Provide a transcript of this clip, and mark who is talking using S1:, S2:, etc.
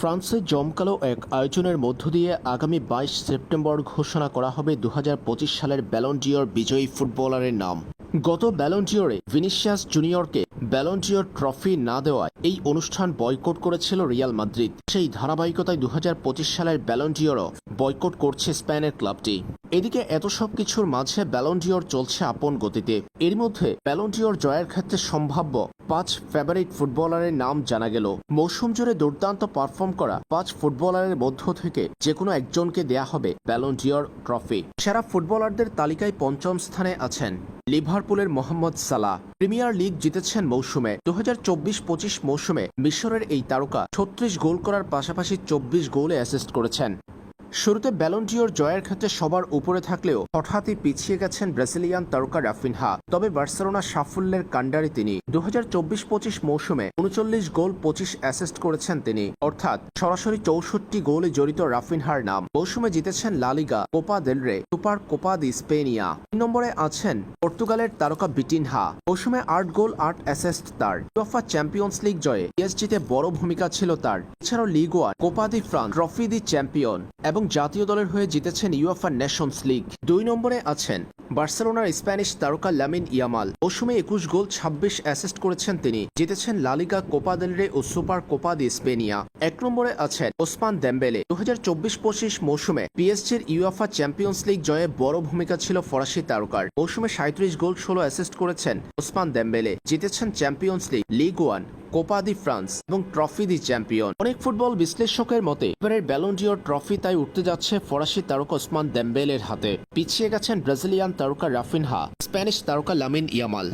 S1: ফ্রান্সে জমকালো এক আয়োজনের মধ্য দিয়ে আগামী বাইশ সেপ্টেম্বর ঘোষণা করা হবে দু হাজার পঁচিশ সালের ব্যালন্ডিওর বিজয়ী ফুটবলারের নাম। গত ব্যালন্ডিওরে ভিনিসিয়াস জুনিয়রকে ব্যালন্ডিয়র ট্রফি না দেওয়ায় এই অনুষ্ঠান বয়কট করেছিল রিয়াল মাদ্রিদ সেই ধারাবাহিকতায় দু হাজার পঁচিশ সালের ব্যালন্ডিয়রও বয়কট করছে স্পেনের ক্লাবটি এদিকে এত সব কিছুর মাঝে ব্যালন্ডিয়র চলছে আপন গতিতে। এর মধ্যে ব্যালন্ডিয়র জয়ের ক্ষেত্রে সম্ভাব্য পাঁচ ফেভারিট ফুটবলারের নাম জানা গেল। মৌসুম জুড়ে দুর্দান্ত পারফর্ম করা পাঁচ ফুটবলারের মধ্য থেকে যে কোনো একজনকে দেয়া হবে ব্যালন্ডিয়র ট্রফি সেরা ফুটবলারদের তালিকায় পঞ্চম স্থানে আছেন লিভারপুলের মোহাম্মদ সালা প্রিমিয়ার লিগ জিতেছেন মৌসুমে। দু হাজার চব্বিশ পঁচিশ মৌসুমে মিশরের এই তারকা ছত্রিশ গোল করার পাশাপাশি চব্বিশ গোলে অ্যাসিস্ট করেছেন। শুরুতে ব্যালন্টিওর জয়ের ক্ষেত্রে সবার উপরে থাকলেও হঠাৎই পিছিয়ে গেছেন ব্রাজিলিয়ান তারকা রাফিনহা। তবে বার্সেলোনা সাফল্যের কাণ্ডারি তিনি। দু হাজার চব্বিশ পঁচিশ মৌসুমে উনচল্লিশ গোল, পঁচিশ অ্যাসিস্ট করেছেন তিনি। অর্থাৎ সরাসরি চৌষট্টি গোলে জড়িত রাফিনহার নাম। মৌসুমে জিতেছেন La Liga Copa del Rey Super Copa de España তিন নম্বরে আছেন পর্তুগালের তারকা বিটিনহা। মৌসুমে আট গোল, আট অ্যাসিস্ট তার। ইউএফা চ্যাম্পিয়ন্স লিগ জয়ে পিএসজিতে বড় ভূমিকা ছিল তার। এছাড়াও Ligue one Coupe de France trophy de champion এবং জাতীয় দলের হয়ে জিতেছেন ইউএফা নেশনস লিগ দুই নম্বরে আছেন বার্সেলোনার স্প্যানিশ তারকা লামিন ইয়ামাল। মৌসুমে একুশ গোল, ছাব্বিশ অ্যাসিস্ট করেছেন তিনি। জিতেছেন লালিগা কোপা দেল রে ও সুপার কোপা দি স্পেনিয়া এক নম্বরে আছেন ওসমান দেম্বেলে। দু হাজার চব্বিশ পঁচিশ মৌসুমে পিএসজির ইউএফা চ্যাম্পিয়ন্স লিগ জয়ে বড় ভূমিকা ছিল ফরাসি তারকার। মৌসুমে সাঁত্রিশ গোল, ষোলো অ্যাসিস্ট করেছেন ওসমান দেম্বেলে। জিতেছেন Champions League Ligue one Coupe de France এবং ট্রফি দি চ্যাম্পিয়ন। অনেক ফুটবল বিশ্লেষকের মতে, এবারের ব্যালন্ডিওর ট্রফি তাই উঠতে যাচ্ছে ফরাসি তারকা ওসমান দেম্বেলের হাতে। পিছিয়ে গেছেন ব্রাজিলিয়ান তারকা রাফিনহা, স্প্যানিশ তারকা লামিন ইয়ামাল।